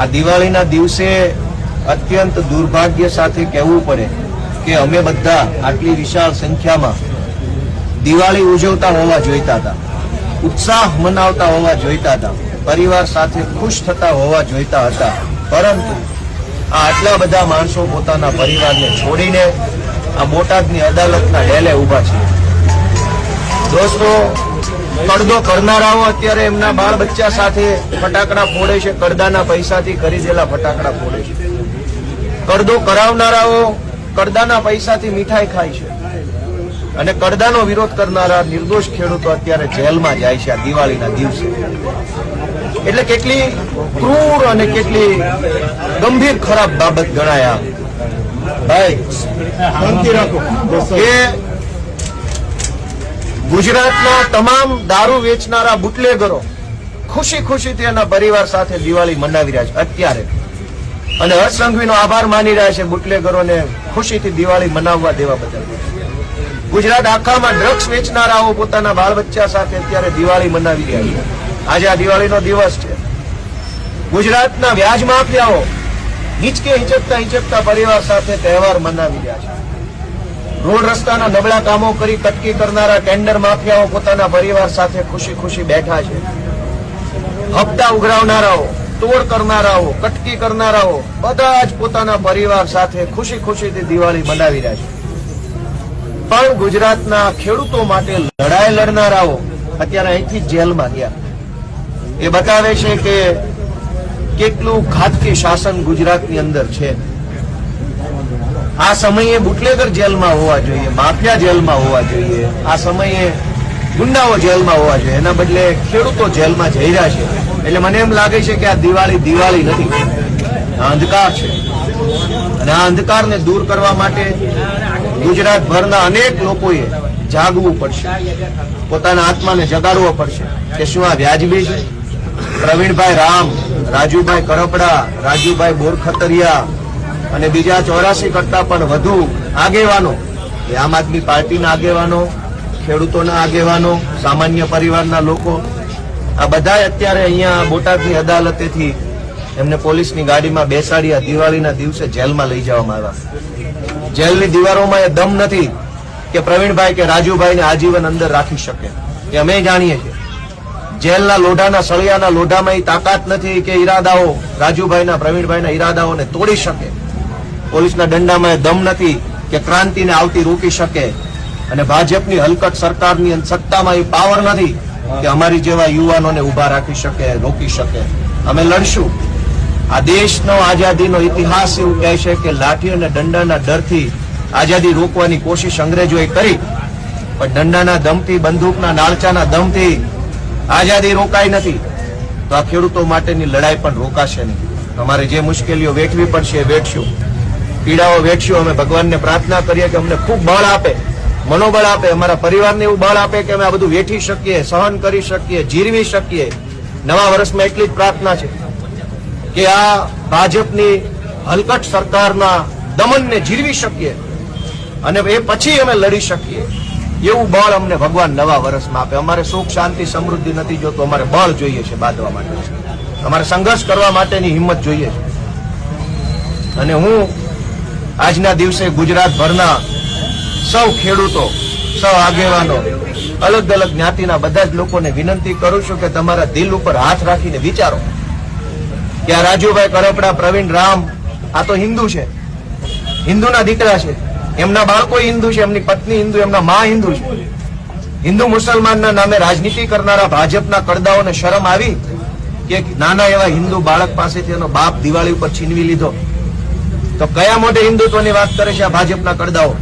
આ દિવાળીના દિવસે અત્યંત દુર્ભાગ્ય સાથે કહેવું પડે કે અમે બધા આટલી વિશાળ સંખ્યામાં દિવાળી ઉજવતા હોવા જોઈતા હતા, ઉત્સાહ મનાવતા હોવા જોઈતા હતા, પરિવાર સાથે ખુશ થતા હોવા જોઈતા હતા. પરંતુ આ આટલા બધા માણસો પોતાના પરિવારને છોડીને આ બોટાદની અદાલતના ડેલે ઊભા છે. દોસ્તો કડદો કરનારાઓ અત્યારે એમના બાળ બચ્ચા સાથે ફટાકડા ફોડે છે, કડદાના પૈસાથી ખરીદેલા ફટાકડા ફોડે છે. કડદો કરાવનારાઓ કડદાના પૈસાથી મીઠાઈ ખાય છે. અને કરદાનો વિરોધ કરનારા નિર્દોષ ખેડૂતો અત્યારે જેલમાં જાય છે આ દિવાળીના દિવસે. એટલે કેટલી ક્રૂર અને કેટલી ગંભીર ખરાબ બાબત ગણાય ભાઈ, શાંતિ રાખો. કે ગુજરાતના તમામ દારૂ વેચનારા બુટલેગરો ખુશી ખુશીથી એના પરિવાર સાથે દિવાળી મનાવી રહ્યા છે અત્યારે. અને હર્ષ આભાર માની રહ્યા છે બુટલેગરોને ખુશીથી દિવાળી મનાવવા દેવા બદલ. ગુજરાત આખામાં ડ્રગ્સ વેચનારાઓ પોતાના બાળ બચ્ચા સાથે અત્યારે દિવાળી મનાવી રહ્યા છે. આજે આ દિવાળીનો દિવસ છે. ગુજરાતના વ્યાજ માફિયાઓ હિંચકે હિંચકતા હિંચકતા પરિવાર સાથે તહેવાર મનાવી રહ્યા છે. રોડ રસ્તાના નબળા કામો કરી કટકી કરનારા ટેન્ડર માફિયાઓ પોતાના પરિવાર સાથે ખુશી ખુશી બેઠા છે. હપ્તા ઉઘરાવનારાઓ, તોડ કરનારાઓ, કટકી કરનારાઓ બધા જ પોતાના પરિવાર સાથે ખુશી ખુશીથી દિવાળી મનાવી રહ્યા છે. પણ ગુજરાતના ખેડૂતો માટે લડાઈ લડનારાઓ અત્યારે અહીંથી જેલમાં ગયા. એ બતાવે છે કે કેટલું ખાતકી શાસન ગુજરાતની અંદર છે. આ સમયે બુટલેગર જેલમાં હોવા જોઈએ, માફિયા જેલમાં હોવા જોઈએ, આ સમયે ગુંડાઓ જેલમાં હોવા જોઈએ. એના બદલે ખેડૂતો જેલમાં જઈ રહ્યા છે. એટલે મને એમ લાગે છે કે આ દિવાળી દિવાળી નથી. અંધકાર છે. અને આ અંધકારને દૂર કરવા માટે ગુજરાતભરના અનેક લોકોએ જાગવું પડશે. પોતાના આત્માને જગાડવો પડશે કે શું આ વ્યાજબી છે? પ્રવીણભાઈ રામ, રાજુભાઈ કરપડા, રાજુભાઈ બોરખતરિયા અને બીજા ચોરાસી કરતા પણ વધુ આગેવાનો, એ આમ આદમી પાર્ટીના આગેવાનો, ખેડૂતોના આગેવાનો, સામાન્ય પરિવારના લોકો, આ બધા અત્યારે અહીંયા બોટાદની અદાલતેથી એમને પોલીસની ગાડીમાં બેસાડી આ દિવાળીના દિવસે જેલમાં લઈ જવામાં આવ્યા. જેલની દીવારોમાં એ દમ નથી કે પ્રવીણભાઈ કે રાજુભાઈને આજીવન અંદર રાખી શકે. એ અમે જાણીએ છીએ. જેલના લોઢાના, સળિયાના લોઢામાં એ તાકાત નથી કે ઈરાદાઓ રાજુભાઈના, પ્રવીણભાઈના ઈરાદાઓને તોડી શકે. પોલીસના દંડામાં દમ નથી કે ક્રાંતિને આવતી રોકી શકે. અને ભાજપની હલકટ સરકારની સત્તામાં એ પાવર નથી કે અમારી જેવા યુવાનોને ઊભા રાખી શકે, રોકી શકે. અમે લડશું. આ દેશનો આઝાદીનો ઇતિહાસ એવું કહે છે કે લાઠી અને દંડાના ડરથી આઝાદી રોકવાની કોશિશ અંગ્રેજોએ કરી. પણ દંડાના દમથી, બંદૂકના નાળચાના દમથી આઝાદી રોકાઈ નથી. તો આ ખેડૂતો માટેની લડાઈ પણ રોકાશે નહીં. અમારે જે મુશ્કેલીઓ વેઠવી પડશે એ વેઠશું. પીડાઓ વેઠશું અમે ભગવાનને પ્રાર્થના કરીએ કે અમને ખૂબ બળ આપે, મનોબળ આપે, અમારા પરિવારને એવું બળ આપે કે અમે આ બધું વેઠી શકીએ, સહન કરી શકીએ, જીરવી શકીએ. નવા વર્ષમાં એટલી જ પ્રાર્થના છે કે આ ભાજપની હલકટ સરકારના દમનને જીરવી શકીએ અને એ પછી અમે લડી શકીએ. એવું બળ અમને ભગવાન નવા વર્ષમાં આપે. અમારે સુખ, શાંતિ, સમૃદ્ધિ નથી જોતું. અમારે બળ જોઈએ છે બાંધવા માટે. અમારે સંઘર્ષ કરવા માટેની હિંમત જોઈએ છે. અને હું આજના દિવસે ગુજરાતભરના સૌ ખેડૂતો, સૌ આગેવાનો અલગ અલગ જ્ઞાતિના બધા જ લોકોને વિનંતી કરું છું કે તમારા દિલ ઉપર હાથ રાખીને વિચારો કે આ રાજુભાઈ કરપડા, પ્રવીણ રામ, આ તો હિન્દુ છે. હિન્દુના દીકરા છે. એમના બાળકો હિન્દુ છે, એમની પત્ની હિન્દુ, એમના મા હિન્દુ છે. હિન્દુ મુસલમાનના નામે રાજનીતિ કરનારા ભાજપના કડદાઓને શરમ આવી કે નાના એવા હિન્દુ બાળક પાસેથી એનો બાપ દિવાળી ઉપર છીનવી લીધો. તો કયા મોઢે હિન્દુત્વની વાત કરે છે આ ભાજપના કડદાઓ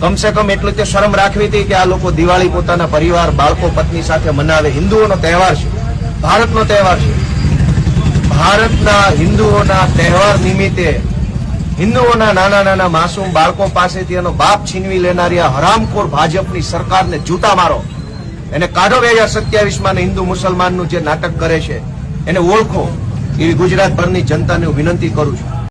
કમસે કમ એટલું તે શરમ રાખવી હતી કે આ લોકો દિવાળી પોતાના પરિવાર, બાળકો, પત્ની સાથે મનાવે. હિન્દુઓનો તહેવાર છે. ભારતનો તહેવાર છે. ભારતના હિન્દુઓના તહેવાર નિમિત્તે હિન્દુઓના નાના નાના માસૂમ બાળકો પાસેથી એનો બાપ છીનવી લેનારી આ હરામખોર ભાજપની સરકારને જૂતા મારો. એને કાઢો બે હજાર સત્યાવીસમાં હિન્દુ મુસલમાનનું જે નાટક કરે છે, એને ઓળખો. એવી ગુજરાતભરની જનતાને હું વિનંતી કરું છું.